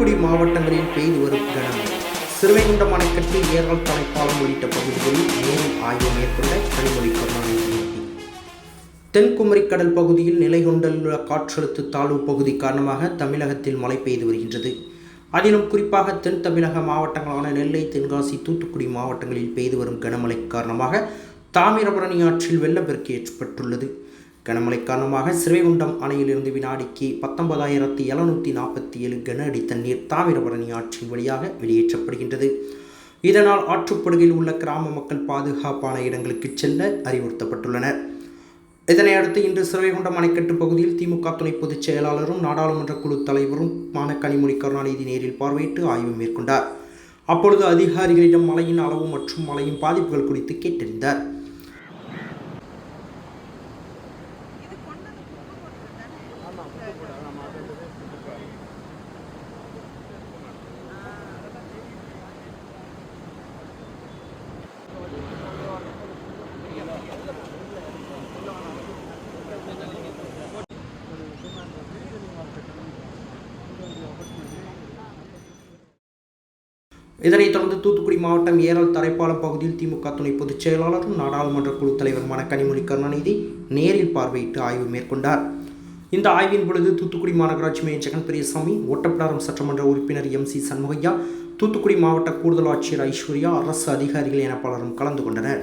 தூத்துக்குடி மாவட்டங்களில் பெய்து வரும் கனமலை சிறுவைகுண்டம் அணைக்கட்டு ஏரல் தலைப்பாலம் உள்ளிட்ட பகுதிகளில் நேரில் ஆய்வு மேற்கொண்ட கனிமொழி கருணாநிதி. தென்குமரி கடல் பகுதியில் நிலை கொண்டுள்ள காற்றழுத்த தாழ்வு பகுதி காரணமாக தமிழகத்தில் மழை பெய்து வருகின்றது. அதிலும் குறிப்பாக தென் தமிழக மாவட்டங்களான நெல்லை தென்காசி தூத்துக்குடி மாவட்டங்களில் பெய்து வரும் கனமழை காரணமாக தாமிரபரணி ஆற்றில் வெள்ளப்பெருக்கு ஏற்பட்டுள்ளது. கனமழை காரணமாக சிறுவைகுண்டம் அணையிலிருந்து வினாடிக்கு பத்தொன்பதாயிரத்தி எழுநூற்றி நாற்பத்தி ஏழு கன அடி தண்ணீர் தாமிரபரணி ஆற்றின் வழியாக வெளியேற்றப்படுகின்றது. இதனால் ஆற்றுப்படுகையில் உள்ள கிராம மக்கள் பாதுகாப்பான இடங்களுக்கு செல்ல அறிவுறுத்தப்பட்டுள்ளனர். இதனையடுத்து இன்று சிறுவைகுண்டம் அணைக்கட்டு பகுதியில் திமுக துணை பொதுச் செயலாளரும் நாடாளுமன்ற குழு தலைவரும் மான கனிமொழி கருணாநிதி நேரில் பார்வையிட்டு ஆய்வு மேற்கொண்டார். அப்பொழுது அதிகாரிகளிடம் மழையின் அளவு மற்றும் மழையின் பாதிப்புகள் குறித்து கேட்டறிந்தார். இதனைத் தொடர்ந்து தூத்துக்குடி மாவட்டம் ஏரல் தரைப்பாலம் பகுதியில் திமுக துணை பொதுச் செயலாளரும் நாடாளுமன்ற குழு தலைவருமான கனிமொழி கருணாநிதி நேரில் பார்வையிட்டு ஆய்வு மேற்கொண்டார். இந்த ஆய்வின் பொழுது தூத்துக்குடி மாநகராட்சி மேயர் ஜெகன் பெரியசாமி ஓட்டப்பிடாரம் சட்டமன்ற உறுப்பினர் எம் சி சண்முகையா தூத்துக்குடி மாவட்ட கூடுதல் ஆட்சியர் ஐஸ்வர்யா அரசு அதிகாரிகள் என பலரும் கலந்து கொண்டனர்.